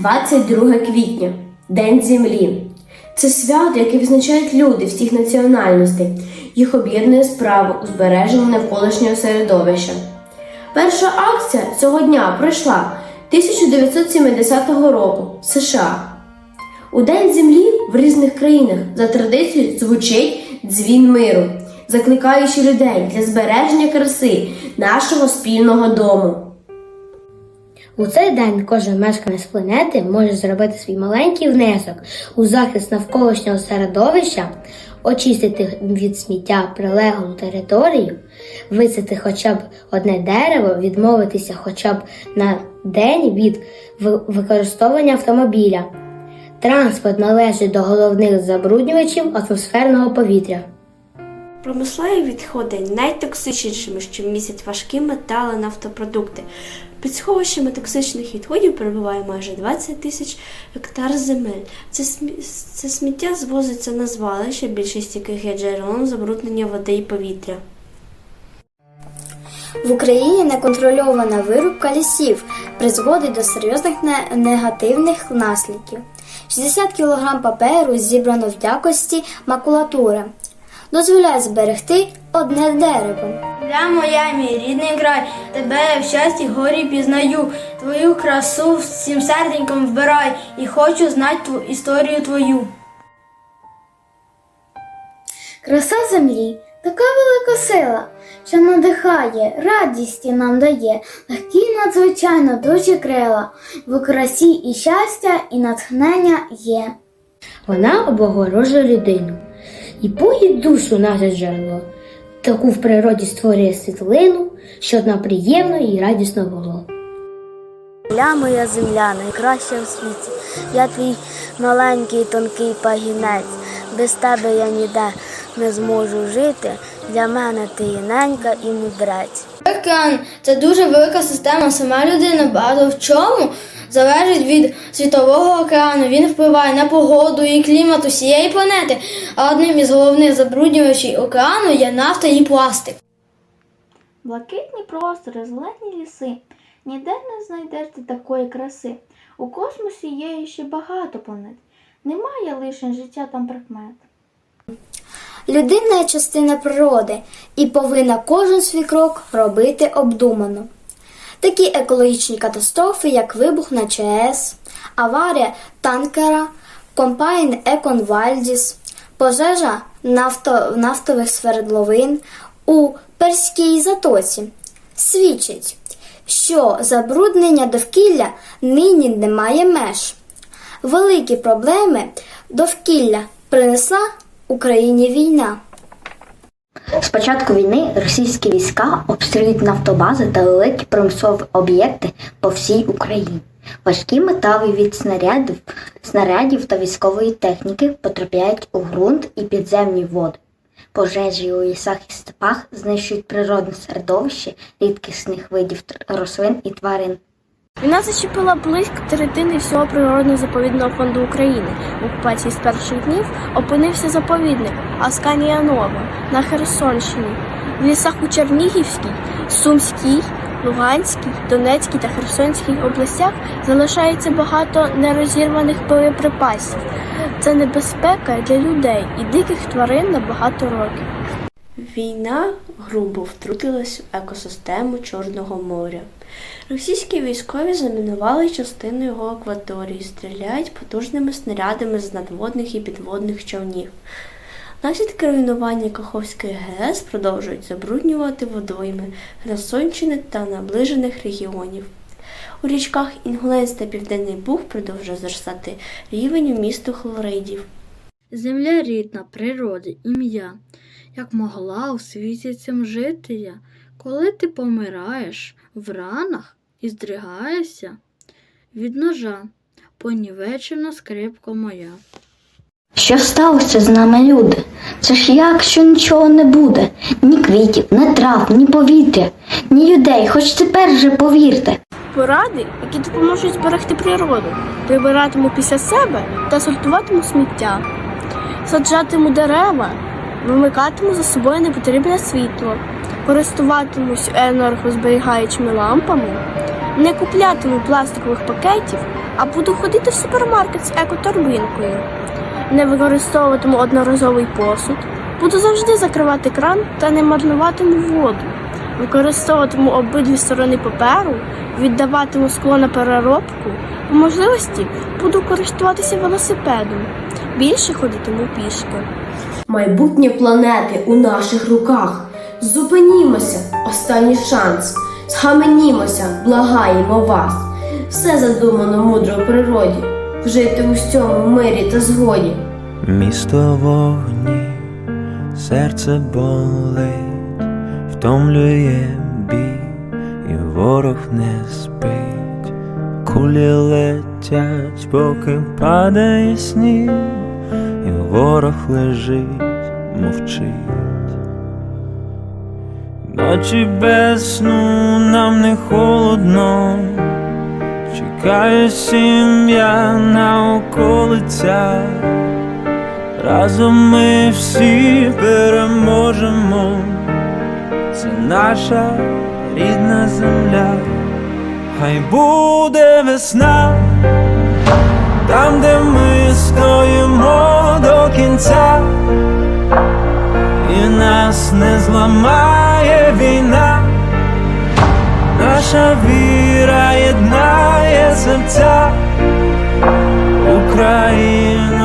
22 квітня День Землі. Це свято, яке відзначають люди всіх національностей. Їх об'єднує справа у навколишнього середовища. Перша акція цього дня пройшла 1970 року в США. У День землі в різних країнах за традицією звучить дзвін миру, закликаючи людей для збереження краси нашого спільного дому. У цей день кожен мешканець планети може зробити свій маленький внесок у захист навколишнього середовища, очистити від сміття прилеглу територію, висити хоча б одне дерево, відмовитися хоча б на день від використовування автомобіля. Транспорт належить до головних забруднювачів атмосферного повітря. Промислові відходи найтоксичнішими, що містять важкі метали, нафтопродукти. Під сховищами токсичних відходів перебуває майже 20 тисяч гектар земель. Це, смі- це сміття звозиться на звалища, більшість яких є джерелом забруднення води і повітря. В Україні неконтрольована вирубка лісів призводить до серйозних негативних наслідків. 60 кг паперу зібрано в якості макулатури. Дозволяє зберегти одне дерево. Я моя, мій рідний край, тебе я в щасті горі пізнаю, твою красу всім серденьком вбирай і хочу знати ту історію твою. Краса землі така велика сила, що надихає, радісті нам дає, легкі надзвичайно дуже крила, в красі і щастя, і натхнення є. Вона облагорожує людину і поїть душу наше джерело. Таку в природі створює світлину, щоб нам приємно і радісно було. Земля моя земля, найкраща в світі. Я твій маленький тонкий пагінець. Без тебе я ніде не зможу жити. Для мене ти є ненька і мудрець. Океан це дуже велика система. Сама людина багато в чому залежить від світового океану. Він впливає на погоду і клімат усієї планети. А одним із головних забруднювачів океану є нафта і пластик. Блакитні простори, зелені ліси. Ніде не знайдеш ти такої краси. У космосі є ще багато планет. Немає лише життя там прикмет. Людина є частина природи і повинна кожен свій крок робити обдумано. Такі екологічні катастрофи, як вибух на ЧАЕС, аварія танкера, комбайн Екон Вальдіс, пожежа нафто, нафтових свердловин у Перській затоці, свідчить, що забруднення довкілля нині не має меж. Великі проблеми довкілля принесла Україні війна. З початку війни російські війська обстрілюють нафтобази та великі промислові об'єкти по всій Україні. Важкі метали від снарядів, снарядів та військової техніки потрапляють у ґрунт і підземні води. Пожежі у лісах і степах знищують природне середовище рідкісних видів рослин і тварин. Війна зачепила близько третини всього природного заповідного фонду України. В окупації з перших днів опинився заповідник Асканія Нова на Херсонщині. В лісах у Чернігівській, Сумській, Луганській, Донецькій та Херсонській областях залишається багато нерозірваних боєприпасів. Це небезпека для людей і диких тварин на багато років. Війна грубо втрутилась в екосистему Чорного моря. Російські військові замінували частину його акваторії, стріляють потужними снарядами з надводних і підводних човнів. Наслідки руйнування Каховської ГЕС продовжують забруднювати водойми Херсонщини та наближених регіонів. У річках Інгулець та Південний Буг продовжує зростати рівень вмісту хлоридів. Земля рідна, природи, ім'я. Як могла у світі цим жити я, коли ти помираєш в ранах і здригаєшся від ножа, понівечена скрипка моя. Що сталося з нами, люди? Це ж як, що нічого не буде? Ні квітів, ні трав, ні повітря, ні людей, хоч тепер же повірте. Поради, які допоможуть зберегти природу, прибиратиму після себе та сортуватиму сміття, саджатиму дерева, вимикатиму за собою непотрібне світло, користуватимусь енергозберігаючими лампами, не куплятиму пластикових пакетів а буду ходити в супермаркет з екоторбинкою. Не використовуватиму одноразовий посуд, буду завжди закривати кран та не марнуватиму воду. Використовуватиму обидві сторони паперу, віддаватиму скло на переробку. По можливості буду користуватися велосипедом. Більше ходитиму пішки. Майбутнє планети у наших руках. Зупинімося, останній шанс. Схаменімося, благаємо вас. Все задумано мудро в природі, жити у цьому мирі та згоді. Місто вогні, серце болить, втомлює бій, і ворог не спить, кулі летять, поки падає сніг, ворог лежить, мовчить. Ночі без сну нам не холодно, чекає сім'я на околицях. Разом ми всі переможемо, це наша рідна земля, хай буде весна, там, де ми стоїмо до кінця, і нас не зламає війна, наша віра єднає серця, Україна.